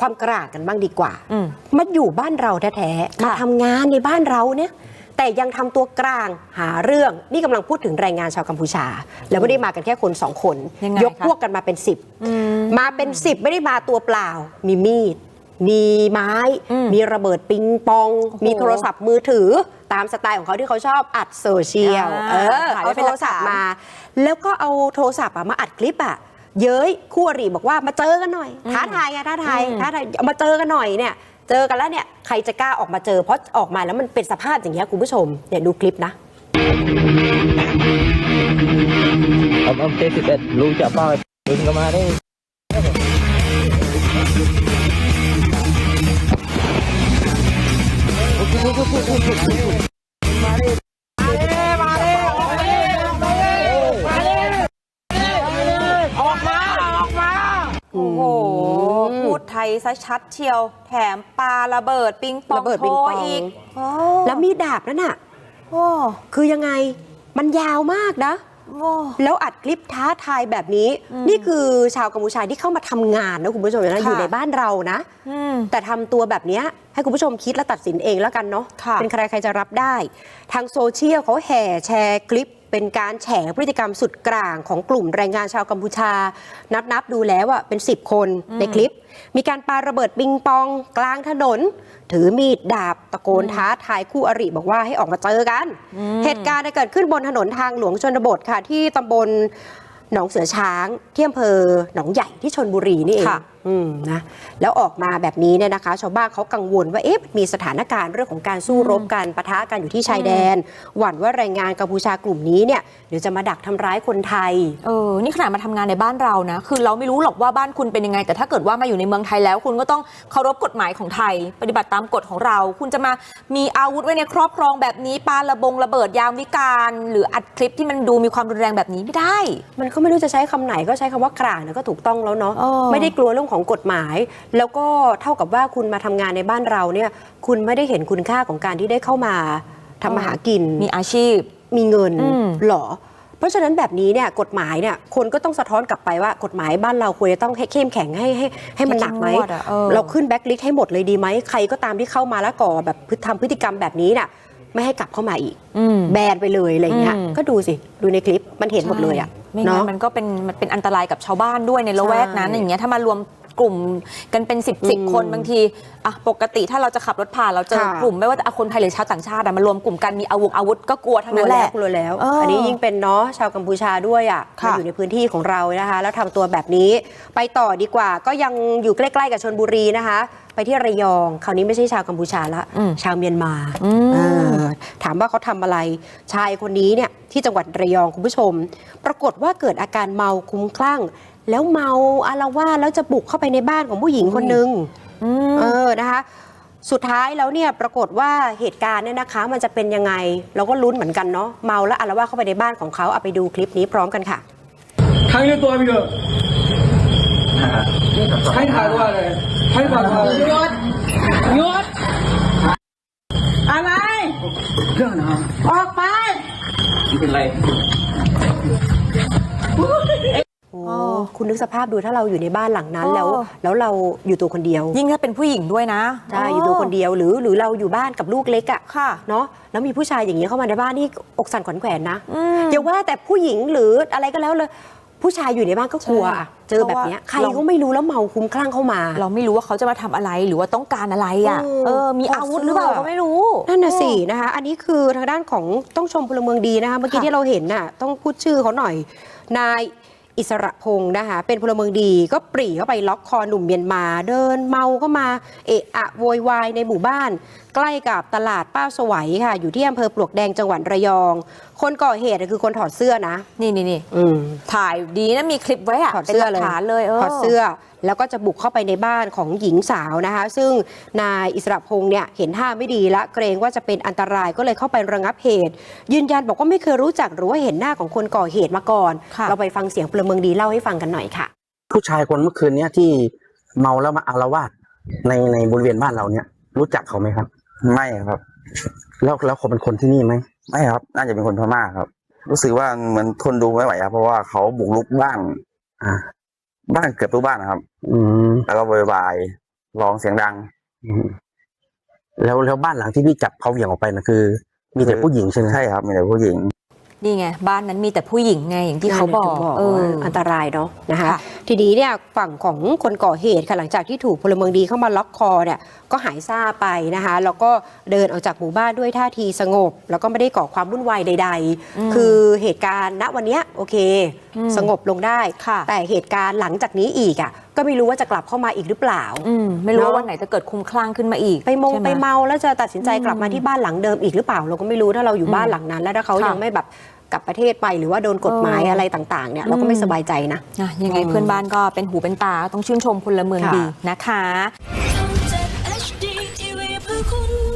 ความกลางกันบ้างดีกว่าอืมมาอยู่บ้านเราแท้ๆ มาค่ะทำงานในบ้านเราเนี่ย แต่ยังทำตัวกลางหาเรื่อง นี่กำลังพูดถึงแรงงานชาวกัมพูชา แล้วไม่ได้มากันแค่คนสองคนยังไงยกคะพวกกันมาเป็นสิบอืมมาเป็นสิบไม่ได้มาตัวเปล่า มีมีด มีไม้อืมมีระเบิดปิงปองโอ้โหมีโทรศัพท์มือถือตามสไตล์ของเขาที่เขาชอบอัดโซเชียลอ่าเออถ่ายไว้เอาเป็โทนหรลักศัพท์ฐานมา แล้วก็เอาโทรศัพท์อะมาอัดคลิปอะ เย้ยคู่อริบอกว่ามาเจอกันหน่อยท้าทายไงท้าทายอืมท้าทายเอามาเจอกันหน่อยเนี่ย เจอกันแล้วเนี่ยใครจะกล้าออกมาเจอ เพราะออกมาแล้วมันเป็นสภาพอย่างเงี้ยคุณผู้ชมเนี่ยดูคลิปนะเอาเอาเจสิบเอ็ดลุงจะเป้ามึงก็มาได้ โอ้โห พูดไทยซะชัดเชียว แถมปาระเบิดปิงปองระเบิดโทปิงปองอีกโอ้แล้วมีดดาบนั่นน่ะ โอ้คือยังไงมันยาวมากนะ โอ้ แล้วอัดคลิปท้าทายแบบนี้อืมนี่คือชาวกัมพูชาที่เข้ามาทำงานนะคุณผู้ชมนะค่ะ อยู่ในบ้านเรานะ อืม แต่ทำตัวแบบเนี้ยให้คุณผู้ชมคิดและตัดสินเองแล้วกันเนาะค่ะ เป็นใครใครจะรับได้ ทางโซเชียลเขาแห่แชร์คลิปเป็นการแฉพฤติกรรมสุดกลางของกลุ่มแรงงานชาวกัมพูชา นับนับดูแล้วอะเป็น 10 คนในคลิป มีการปาระเบิดปิงปองกลางถนน ถือมีดดาบตะโกนท้าทายคู่อริบอกว่าให้ออกมาเจอกัน เหตุการณ์เนี่ยเกิดขึ้นบนถนนทางหลวงชนบทค่ะที่ตำบลหนองเสือช้างที่อำเภอหนองใหญ่ที่ชนบุรีนี่เองค่ะ อืมนะแล้วออกมาแบบนี้เนี่ยนะคะ ชาวบ้านเขากังวลว่าเอ๊ะมีสถานการณ์เรื่องของการสู้รบกันปะทะกันอยู่ที่ชายแดน หวั่นว่าแรงงานกัมพูชากลุ่มนี้เนี่ยเดี๋ยวจะมาดักทำร้ายคนไทย เออ นี่ขนาดมาทำงานในบ้านเรานะ คือเราไม่รู้หรอกว่าบ้านคุณเป็นยังไง แต่ถ้าเกิดว่ามาอยู่ในเมืองไทยแล้ว คุณก็ต้องเคารพกฎหมายของไทย ปฏิบัติตามกฎของเรา คุณจะมามีอาวุธไว้ในครอบครองแบบนี้ปาระบงระเบิดยามวิการ หรืออัดคลิปที่มันดูมีความรุนแรงแบบนี้ไม่ได้ มันก็ไม่รู้จะใช้คำไหนก็ใช้คำว่ากลางเนี่ยก็ถูกต้องแล้วเนาะเออ ไม่ได้กลัวเรื่องของกฎหมาย แล้วก็เท่ากับว่าคุณมาทำงานในบ้านเราเนี่ยคุณไม่ได้เห็นคุณค่าของการที่ได้เข้ามาทำมาหากิน มีอาชีพ มีเงินอืมหรอ เพราะฉะนั้นแบบนี้เนี่ยกฎหมายเนี่ยคนก็ต้องสะท้อนกลับไปว่ากฎหมายบ้านเราควรจะต้องให้เข้มแข็งให้ให้ให้มันหนักไหมเข้มงวดอะเออเราขึ้นแบ็คลิสต์ให้หมดเลยดีไหมใครก็ตามที่เข้ามาแล้วก่อแบบพฤติทำพฤติกรรมแบบนี้น่ะไม่ให้กลับเข้ามาอีกอืมแบนไปเลยอะไรอย่างเงี้ยอืมก็ดูสิดูในคลิปมันเห็นหมดเลยอะไม่งั้นเนาะมันก็เป็นมันเป็นอันตรายกับชาวบ้านด้วยในละแวกนั้นใช่อย่างเงี้ยถ้ามารวม กลุ่มกันเป็น 10บสอืมคนบางทีอะปกติถ้าเราจะขับรถผ่านเราเจอค่ะกลุ่มไม่ว่าจะเอาคนไทยหรือชาวต่างชาติอะมารวมกลุ่มกันมีอาวุธอาวุธก็กลัวทั้งกลันั้วนแหแล้วละกลัวแล้วเอออัอันนี้ยิ่งเป็นเนาะชาวกัมพูชาด้วยอะค่ะมาอยู่ในพื้นที่ของเรานะคะ แล้วทำตัวแบบนี้ไปต่อดีกว่า ก็ยังอยู่ใกล้ๆกับชนบุรีนะคะไปที่ระยอง คราวนี้ไม่ใช่ชาวกัมพูชาละอืมชาวเมียนมาอืมเออถามว่าเขาทำอะไร ชายคนนี้เนี่ยที่จังหวัดระยองคุณผู้ชม ปรากฏว่าเกิดอาการเมาคลุ้มคลั่ง แล้วเมาอารวาสแล้วจะบุกเข้าไปในบ้านของผู้หญิงคนหนึ่งอืมเออนะคะ สุดท้ายแล้วเนี่ยปรากฏว่าเหตุการณ์เนี่ยนะคะ มันจะเป็นยังไง เราก็ลุ้นเหมือนกันเนาะเมาแล้วอารวาสเข้าไปในบ้านของเขาเอาไปดูคลิปนี้พร้อมกันค่ะทั้งนี้ตัวพี่เถอะให้ถ่ายว่าอะไรให้ถ่ายว่าอะไรหยุดหยุดอะไรเรื่องนะครับออกไปไม่เป็นไรโอ้ คุณนึกสภาพดูถ้าเราอยู่ในบ้านหลังนั้นแล้วโอ้แล้วเราอยู่ตัวคนเดียว ยิ่งถ้าเป็นผู้หญิงด้วยนะใช่อยู่ตัวคนเดียวหรือหรือเราอยู่บ้านกับลูกเล็กอะค่ะเนาะแล้วมีผู้ชายอย่างนี้เข้ามาในบ้านนี่อกสั่นขวัญแขวนนะอืมอย่าว่าแต่ผู้หญิงหรืออะไรก็แล้วเลยผู้ชายอยู่ในบ้านก็กลัวอะใช่เจอแบบเนี้ยเพใครราะว่าก็ไม่รู้แล้วเมาคุ้มคลั่งเข้ามา เราไม่รู้ว่าเขาจะมาทำอะไรหรือว่าต้องการอะไรอะเออเออมีถอดอาวุธหรือเปล่าเสื้อก็ไม่รู้นั่นน่ะสินะคะ อันนี้คือทางด้านของต้องชมพลเมืองดีนะคะเมื่อกี้ค่ะที่เราเห็นน่ะต้องพูดชื่อเขาหน่อยนาย อิสระพงศ์นะคะ เป็นพลเมืองดีก็ปรีเข้าไปล็อกคอหนุ่มเมียนมา เดินเมาก็มาเอะอะโวยวายในหมู่บ้าน ใกล้กับตลาดป้าสวัยค่ะ อยู่ที่อำเภอปลวกแดงจังหวัดระยอง คนก่อเหตุคือคนถอดเสื้อนะ นี่นี่นี่อืมถ่ายดีนะมีคลิปไว้อะถอดเสื้อเป็นหเลยลักฐานเลยเออถอดเสื้อ แล้วก็จะบุกเข้าไปในบ้านของหญิงสาวนะคะ ซึ่งนายอิสระพงศ์เนี่ยเห็นท่าไม่ดีละเกรงว่าจะเป็นอันตรายก็เลยเข้าไประงับเหตุ ยืนยันบอกว่าไม่เคยรู้จักหรือว่าเห็นหน้าของคนก่อเหตุมาก่อนค่ะเราไปฟังเสียงพลเมืองดีเล่าให้ฟังกันหน่อยค่ะ ผู้ชายคนเมื่อคืนเนี้ยที่เมาแล้วมาอารวาสในในบริเวณบ้านเราเนี่ย รู้จักเขาไหมครับ ไม่ครับ แล้วแล้วเขาเป็นคนที่นี่ไหมไม่ครับ น่าจะเป็นคนพม่าครับ รู้สึกว่าเหมือนทนดูไม่ไหวครับเพราะว่าเขาบุกรุกบ้านอ่า บ้านเกือบทุกบ้านนะครับ อืมแล้วก็โวยวายร้องเสียงดัง อืมแล้วแล้วบ้านหลังที่พี่จับเขาเหวี่ยงออกไปนะคือ มีแต่ผู้หญิงใช่ไหมใช่ครับ มีแต่ผู้หญิง นี่ไง บ้านนั้นมีแต่ผู้หญิงไงอย่างที่เขาบอกนั่นแหละถึงเออว่าอันตรายเนาะนะคะค่ะทีนี้เนี่ยฝั่งของคนก่อเหตุค่ะหลังจากที่ถูกพลเมืองดีเข้ามาล็อกคอเนี่ยก็หายซ่าไปนะคะ แล้วก็เดินออกจากหมู่บ้านด้วยท่าทีสงบ แล้วก็ไม่ได้ก่อความวุ่นวายใด ๆ คือเหตุการณ์ณวันเนี้ยโอเคอืมสงบลงได้ค่ะแต่เหตุการณ์หลังจากนี้อีกอะ ก็ไม่รู้ว่าจะกลับเข้ามาอีกหรือเปล่า อืมไม่รู้เนอะว่าวันไหนจะเกิดคลุ้มคลั่งขึ้นมาอีก ไปมงใช่ห ไปเมาแล้วจะตัดสินใจกลับมาอืมที่บ้านหลังเดิมอีกหรือเปล่า เราก็ไม่รู้ถ้าเราอยู่บ้านหลังนั้น แล้วถ้าเขาค่ะยังไม่แบบกลับประเทศไปหรือว่าโดนกฎหมายเอออ อะไรต่างๆเนี่ยเราก็ไม่อืมสบายใจนะ อะยังไงอืมเพื่อนบ้านก็เป็นหูเป็นตาต้องชื่นชมพลเมืองค่ะดีนะคะทำจาก HD TV เพื่อคุณ